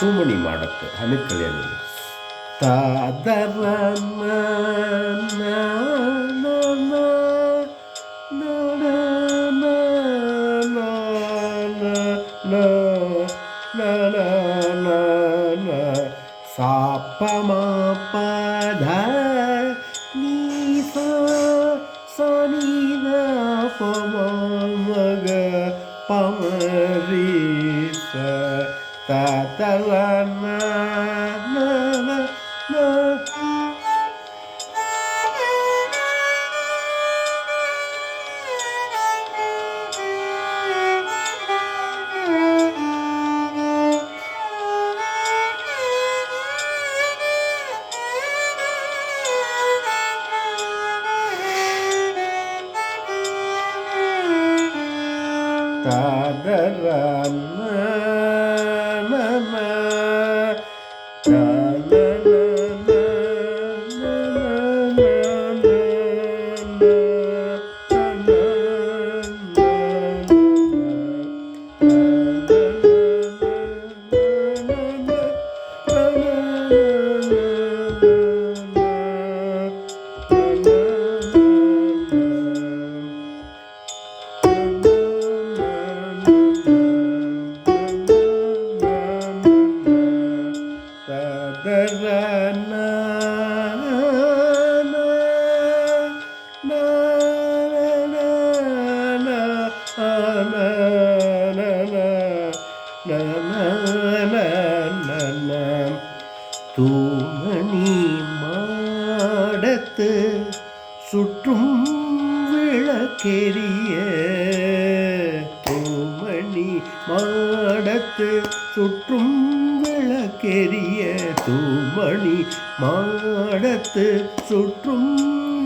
தூமணி மாடத்து ஹமித் கல்யாணி. தாதரன சாப்பமா பத நீ சனி பமக பமரி la la la la la la Ta-da-da-da தூமணி மாடத்து சுற்றும் விளக்கெரிய மாடத்து சுற்றும் விளக்கெரிய தூமணி மாடத்து சுற்றும்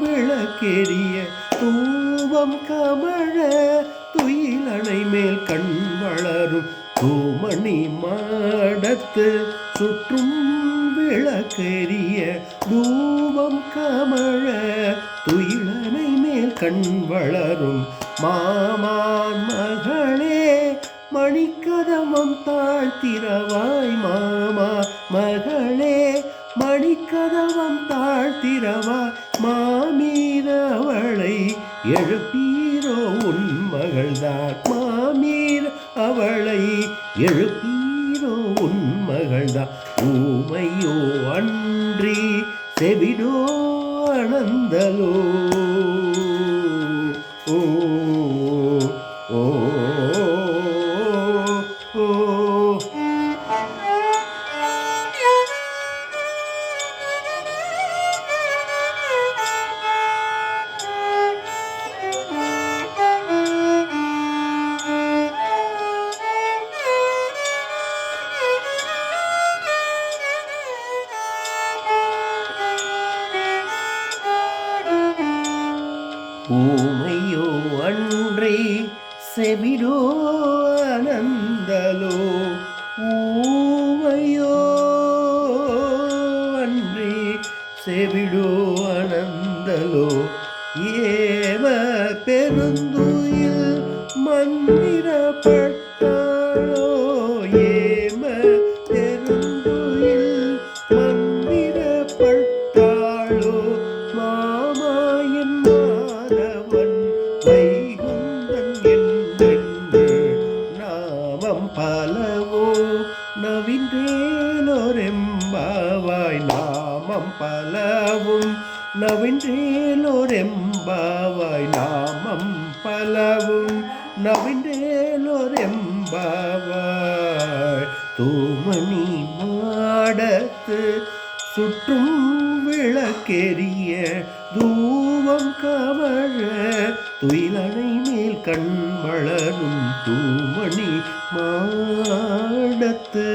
விளக்கெரிய தூவம் கமழ துயிலணை மேல் கண் வளரும் தூமணி மாடத்து சுற்றும் விளக்கெரிய தூபம் கமழ துயிலனை மேல் கண் வளரும் மாமான் மகளே மணிக்கதமம் தாழ்த்திரவாய் மாமா மகளே மணிக்கதவம் தாழ்த்திரவா மாமீரவளை எழுப்பீரோ உன் மகள்தான். மாமீர் அவளை எழுப்பீரோ உன் மகள்தான். ஊமையோ அன்றி செவிடோ அனந்தலோ ஊமையோ அன்றி செவிடோ அனந்தலோ ஊமையோ அன்றி செவிடோ அனந்தலோ ஏவ பெருந்துயில் மந்திரப்பட்ட நாமம் பலவோ நவின்றேலோரெம்பாவாய் நாமம் பலவும் நவின்றேலோரெம்பாவாய் நாமம் பலவும் நவின்றேலோரெம்பாவாய் தூமணி மாடத்து சுற்றும் விளக்கெரிய தூவம் கமழ துயிலனை மேல் கண் வளரும் தூமணி மாடத்து.